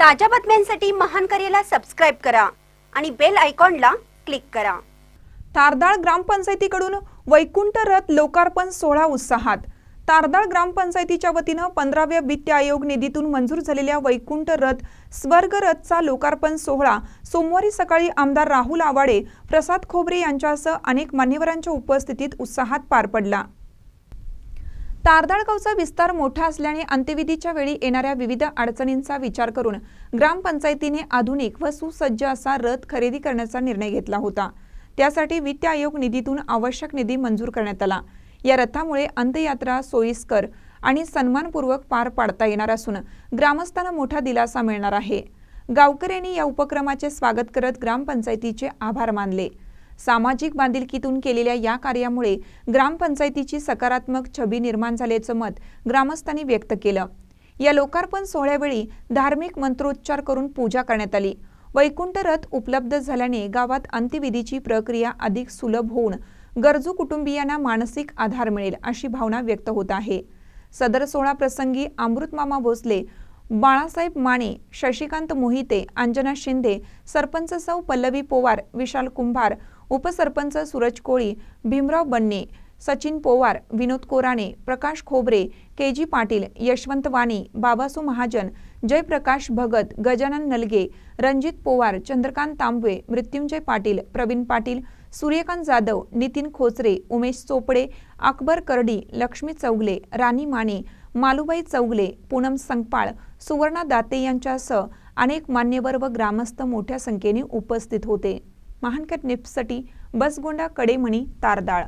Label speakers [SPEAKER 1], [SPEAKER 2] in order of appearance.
[SPEAKER 1] ताज्या बातम्यांसाठी महान करेला सबस्क्राईब करा आणि बेल आयकॉनला क्लिक करा.
[SPEAKER 2] तारदाळ ग्रामपंचायतीकडून वैकुंठ रथ लोकार्पण सोहळा उत्साहात. तारदाळ ग्रामपंचायतीच्या वतीनं पंधराव्या वित्त आयोग निधीतून मंजूर झालेल्या वैकुंठ रथ स्वर्ग रथचा लोकार्पण सोहळा सोमवारी सकाळी आमदार राहुल आवाडे प्रसाद खोबरे यांच्यासह अनेक मान्यवरांच्या उपस्थितीत उत्साहात पार पडला. तारदाळगावचा विस्तार मोठा असल्याने अंत्यविधीच्या वेळी येणाऱ्या विविध अडचणींचा विचार करून ग्रामपंचायतीने आधुनिक व सुसज्ज असा रथ खरेदी करण्याचा निर्णय घेतला होता. त्यासाठी वित्त आयोग निधीतून आवश्यक निधी मंजूर करण्यात आला. या रथामुळे अंत्ययात्रा सोयीस्कर आणि सन्मानपूर्वक पार पाडता येणार असून ग्रामस्थांना मोठा दिलासा मिळणार आहे. गावकऱ्यांनी या उपक्रमाचे स्वागत करत ग्रामपंचायतीचे आभार मानले. सामाजिक बांधिलकीतून केलेल्या या कार्यामुळे ग्रामपंचायतीची सकारात्मक छबी निर्माण झाल्याचं मत ग्रामस्थांनी व्यक्त केलं. या लोकार्पण सोहळ्यावेळी धार्मिक मंत्रोच्चार करून पूजा करण्यात आली. वैकुंठ रथ उपलब्ध झाल्याने गावात अंत्यविधीची प्रक्रिया अधिक सुलभ होऊन गरजू कुटुंबियांना मानसिक आधार मिळेल अशी भावना व्यक्त होत आहे. सदर सोहळा प्रसंगी अमृतमामा भोसले बाळासाहेब माने शशिकांत मोहिते अंजना शिंदे सरपंच सौ पल्लवी पोवार विशाल कुंभार उपसरपंच सूरज कोळी भीमराव बन्ने सचिन पोवार विनोद कोराणे प्रकाश खोबरे के जी पाटील यशवंत वाणी बाबासू महाजन जयप्रकाश भगत गजानन नलगे रणजित पोवार चंद्रकांत तांबवे मृत्युंजय पाटील प्रवीण पाटील सूर्यकांत जाधव नितीन खोचरे उमेश चोपडे अकबर करडी लक्ष्मी चौगले राणी माने मालुबाई चौगले पूनम संगपाळ सुवर्णा दाते यांच्यासह अनेक मान्यवर व ग्रामस्थ मोठ्या संख्येने उपस्थित होते. महानकट निप्ससाठी बसगोंडा कडेमणी तारदाळ.